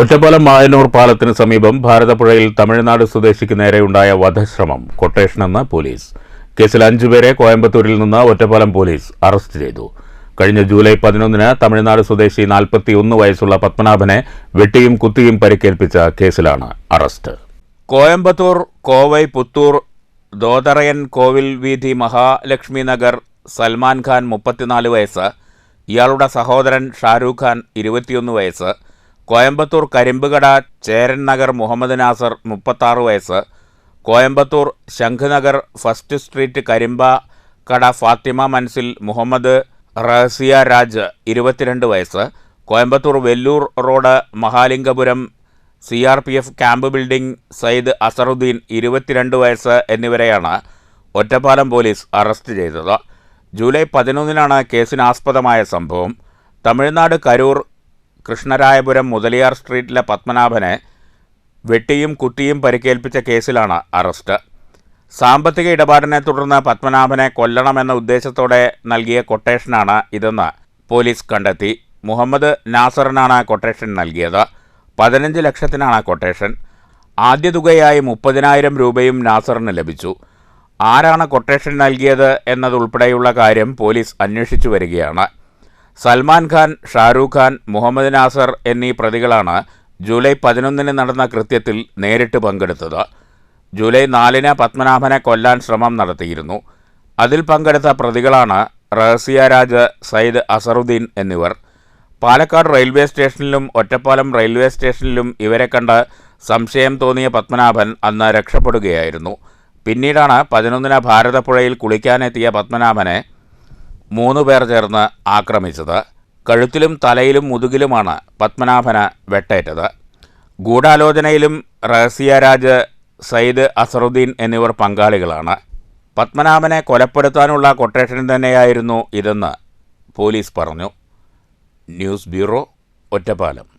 ഒറ്റപ്പാലം മായനൂർ പാലത്തിന് സമീപം ഭാരതപ്പുഴയിൽ തമിഴ്നാട് സ്വദേശിക്ക് നേരെയുണ്ടായ വധശ്രമം. കൊട്ടേഷനെന്ന് പോലീസ്. കേസിൽ അഞ്ചുപേരെ കോയമ്പത്തൂരിൽ നിന്ന് ഒറ്റപ്പാലം പോലീസ് അറസ്റ്റ് ചെയ്തു. കഴിഞ്ഞ ജൂലൈ പതിനൊന്നിന് തമിഴ്നാട് സ്വദേശി നാൽപ്പത്തിയൊന്ന് വയസ്സുള്ള പത്മനാഭനെ വെട്ടിയും കുത്തിയും പരിക്കേൽപ്പിച്ച കേസിലാണ് അറസ്റ്റ്. കോയമ്പത്തൂർ കോവൈ പുത്തൂർ ദോതറയൻ കോവിൽ വീതി മഹാലക്ഷ്മി നഗർ സൽമാൻ ഖാൻ മുപ്പത്തിനാല് വയസ്സ് ഇയാളുടെ സഹോദരൻ ഷാരൂഖ് ഖാൻ ഇരുപത്തിയൊന്ന് വയസ്സ് കോയമ്പത്തൂർ കരിമ്പുകട ചേരൻ നഗർ മുഹമ്മദ് നാസർ മുപ്പത്താറ് വയസ്സ് കോയമ്പത്തൂർ ശംഖുനഗർ ഫസ്റ്റ് സ്ട്രീറ്റ് കരിമ്പ കട ഫാത്തിമ മൻസിൽ മുഹമ്മദ് റഹസിയ രാജ് ഇരുപത്തിരണ്ട് വയസ്സ് Coimbatore Vellore road Mahalingapuram C R P F camp building Sayyid Azharuddin ഇരുപത്തിരണ്ട് വയസ്സ് എന്നിവരെയാണ് ഒറ്റപ്പാലം പോലീസ് അറസ്റ്റ് ചെയ്തത്. ജൂലൈ പതിനൊന്നിനാണ് കേസിനാസ്പദമായ സംഭവം. തമിഴ്നാട് കരൂർ കൃഷ്ണരായപുരം മുതലിയാർ സ്ട്രീറ്റിലെ പത്മനാഭനെ വെട്ടിയും കുത്തിയും പരിക്കേൽപ്പിച്ച കേസിലാണ് അറസ്റ്റ്. സാമ്പത്തിക ഇടപാടിനെ തുടർന്ന് പത്മനാഭനെ കൊല്ലണമെന്ന ഉദ്ദേശത്തോടെ നൽകിയ കൊട്ടേഷനാണ് ഇതെന്ന് പോലീസ് കണ്ടെത്തി. മുഹമ്മദ് നാസറിനാണ് കൊട്ടേഷൻ നൽകിയത്. പതിനഞ്ച് ലക്ഷത്തിനാണ് കൊട്ടേഷൻ. ആദ്യ തുകയായി മുപ്പതിനായിരം രൂപയും നാസറിന് ലഭിച്ചു. ആരാണ് കൊട്ടേഷൻ നൽകിയത് എന്നതുൾപ്പെടെയുള്ള കാര്യം പോലീസ് അന്വേഷിച്ചു വരികയാണ്. സൽമാൻ ഖാൻ ഷാരൂഖ് ഖാൻ മുഹമ്മദ് നാസർ എന്നീ പ്രതികളാണ് ജൂലൈ പതിനൊന്നിന് നടന്ന കൃത്യത്തിൽ നേരിട്ട് പങ്കെടുത്തത്. ജൂലൈ നാലിന് പത്മനാഭനെ കൊല്ലാൻ ശ്രമം നടത്തിയിരുന്നു. അതിൽ പങ്കെടുത്ത പ്രതികളാണ് റഹസിയ രാജ് സയ്യിദ് അസറുദ്ദീൻ എന്നിവർ. പാലക്കാട് റെയിൽവേ സ്റ്റേഷനിലും ഒറ്റപ്പാലം റെയിൽവേ സ്റ്റേഷനിലും ഇവരെ കണ്ട് സംശയം തോന്നിയ പത്മനാഭൻ അന്ന് രക്ഷപ്പെടുകയായിരുന്നു. പിന്നീടാണ് പതിനൊന്നിന് ഭാരതപ്പുഴയിൽ കുളിക്കാനെത്തിയ പത്മനാഭനെ മൂന്ന് പേർ ചേർന്ന് ആക്രമിച്ചത്. കഴുത്തിലും തലയിലും മുതുകിലുമാണ് പത്മനാഭന വെട്ടേറ്റത്. ഗൂഢാലോചനയിലും റഹസ്യരാജ് സയ്യിദ് അസറുദ്ദീൻ എന്നിവർ പങ്കാളികളാണ്. പത്മനാഭനെ കൊലപ്പെടുത്താനുള്ള കൊട്ടേഷൻ തന്നെയായിരുന്നു ഇതെന്ന് പോലീസ് പറഞ്ഞു. News bureau Ottapalam.